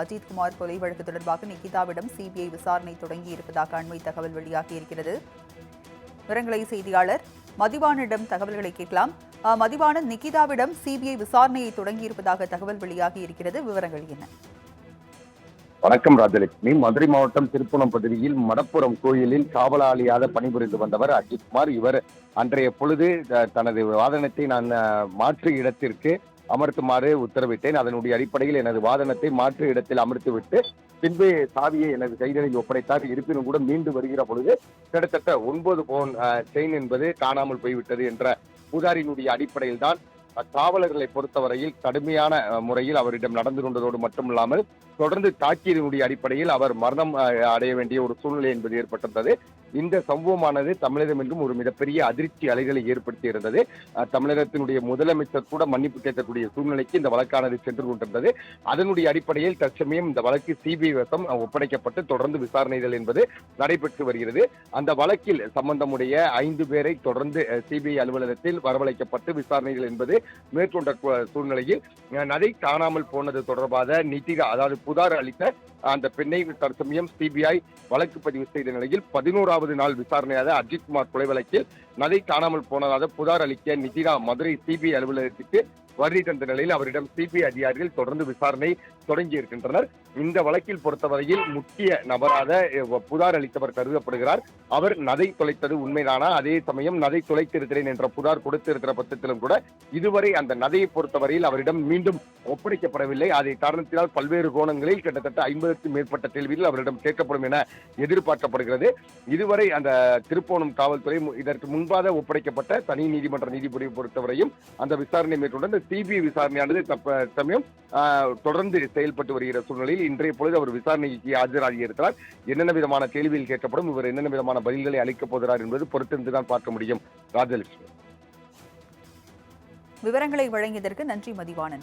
அஜித்குமார் கொலை வழக்கு தொடர்பாக நிகிதாவிடம் சிபிஐ விசாரணை தொடங்கி இருப்பதாக அண்மை தகவல் வெளியாகியிருக்கிறது விவரங்களை செய்தியாளர் மதிவானிடம் தகவல்களை கேட்கலாம். அஹ், நிகிதாவிடம் சிபிஐ விசாரணையை தொடங்கியிருப்பதாக தகவல் வெளியாகி இருக்கிறது. விவரங்கள் என்ன? வணக்கம் ராஜலட்சுமி மதுரை மாவட்டம் திருப்புணம் பகுதியில் மடப்புறம் கோயிலில் காவலாளியாக பணிபுரிந்து வந்தவர் அஜித்குமார். இவர் அன்றைய பொழுது தனது வாதனத்தை நான் மாற்று இடத்திற்கு அமர்த்துமாறு உத்தரவிட்டேன். அதனுடைய அடிப்படையில் எனது வாதனத்தை மாற்று இடத்தில் அமர்த்திவிட்டு பின்பு சாவியை எனது கைகளில் ஒப்படைத்தார். இருப்பினும் கூட மீண்டு வருகிற பொழுது கிட்டத்தட்ட ஒன்பது பவுன் செயின் என்பது காணாமல் போய்விட்டது என்ற புகாரினுடைய அடிப்படையில் தான் காவலர்களை பொறுத்தவரையில் கடுமையான முறையில் அவரிடம் நடந்து கொண்டதோடு மட்டுமில்லாமல் தொடர்ந்து தாக்கியதனுடைய அடிப்படையில் அவர் மரணம் அடைய வேண்டிய ஒரு சூழ்நிலை என்பது ஏற்பட்டிருந்தது. இந்த சம்பவமானது தமிழகம் என்றும் ஒரு மிகப்பெரிய அதிர்ச்சி அலைகளை ஏற்படுத்தி இருந்தது. தமிழகத்தினுடைய முதலமைச்சர் கூட மன்னிப்பு கேட்கக்கூடிய சூழ்நிலைக்கு இந்த வழக்கானது சென்று கொண்டிருந்தது. அதனுடைய அடிப்படையில் தற்சமயம் இந்த வழக்கு சிபிஐ வசம் ஒப்படைக்கப்பட்டு தொடர்ந்து விசாரணைகள் என்பது நடைபெற்று வருகிறது. அந்த வழக்கில் சம்பந்தமுடைய ஐந்து பேரை தொடர்ந்து சிபிஐ அலுவலகத்தில் வரவழைக்கப்பட்டு விசாரணைகள் என்பது மேற்கொண்ட சூழ்நிலையில் நதை காணாமல் போனது தொடர்பாக நிதிகா அதாவது புகார் அளித்த அந்த பெண்ணை தற்சமயம் சிபிஐ வழக்கு பதிவு செய்த நிலையில் பதினோராவது நாள் விசாரணையாக அஜித்குமார் கொலை வழக்கில் நதை காணாமல் போனதாக புகார் அளிக்க நிதினா மதுரை சிபிஐ அலுவலகத்திற்கு வருகை தந்த நிலையில் அவரிடம் சிபிஐ அதிகாரிகள் தொடர்ந்து விசாரணை தொடங்கி இருக்கின்றனர். இந்த வழக்கில் பொறுத்தவரையில் முக்கிய நபராக புகார் அளித்தவர் கருதப்படுகிறார். அவர் நதை தொலைத்தது உண்மைதானா? அதே சமயம் நதை தொலைத்திருக்கிறேன் என்ற புகார் கொடுத்திருக்கிற பட்சத்திலும் கூட இதுவரை அந்த நதையை பொறுத்தவரையில் அவரிடம் மீண்டும் ஒப்படைக்கப்படவில்லை. அதை காரணத்தினால் பல்வேறு கோணங்களில் கிட்டத்தட்ட ஐம்பதுக்கும் மேற்பட்ட கேள்விகள் அவரிடம் கேட்கப்படும் என எதிர்பார்க்கப்படுகிறது. இதுவரை அந்த திருப்போணம் காவல்துறை இதற்கு முன்பாக ஒப்படைக்கப்பட்ட தனி நீதிமன்ற நீதிபதியை பொறுத்தவரையும் அந்த விசாரணை மேற்கொண்டு சிபிஐ விசாரணையானது தப்ப சமயம் தொடர்ந்து செயல்பட்டு வருகிற சூழ்நிலையில் இன்றைய பொழுது அவர் விசாரணைக்கு ஆஜராகி இருக்கிறார். என்னென்ன விதமான கேள்விகள் கேட்கப்படும் இவர் என்னென்ன விதமான பதில்களை அளிக்கப் போகிறார் என்பது பொறுத்திருந்துதான் பார்க்க முடியும். ராஜலட்சுமி. விவரங்களை வழங்கியதற்கு நன்றி மதிவாணன்.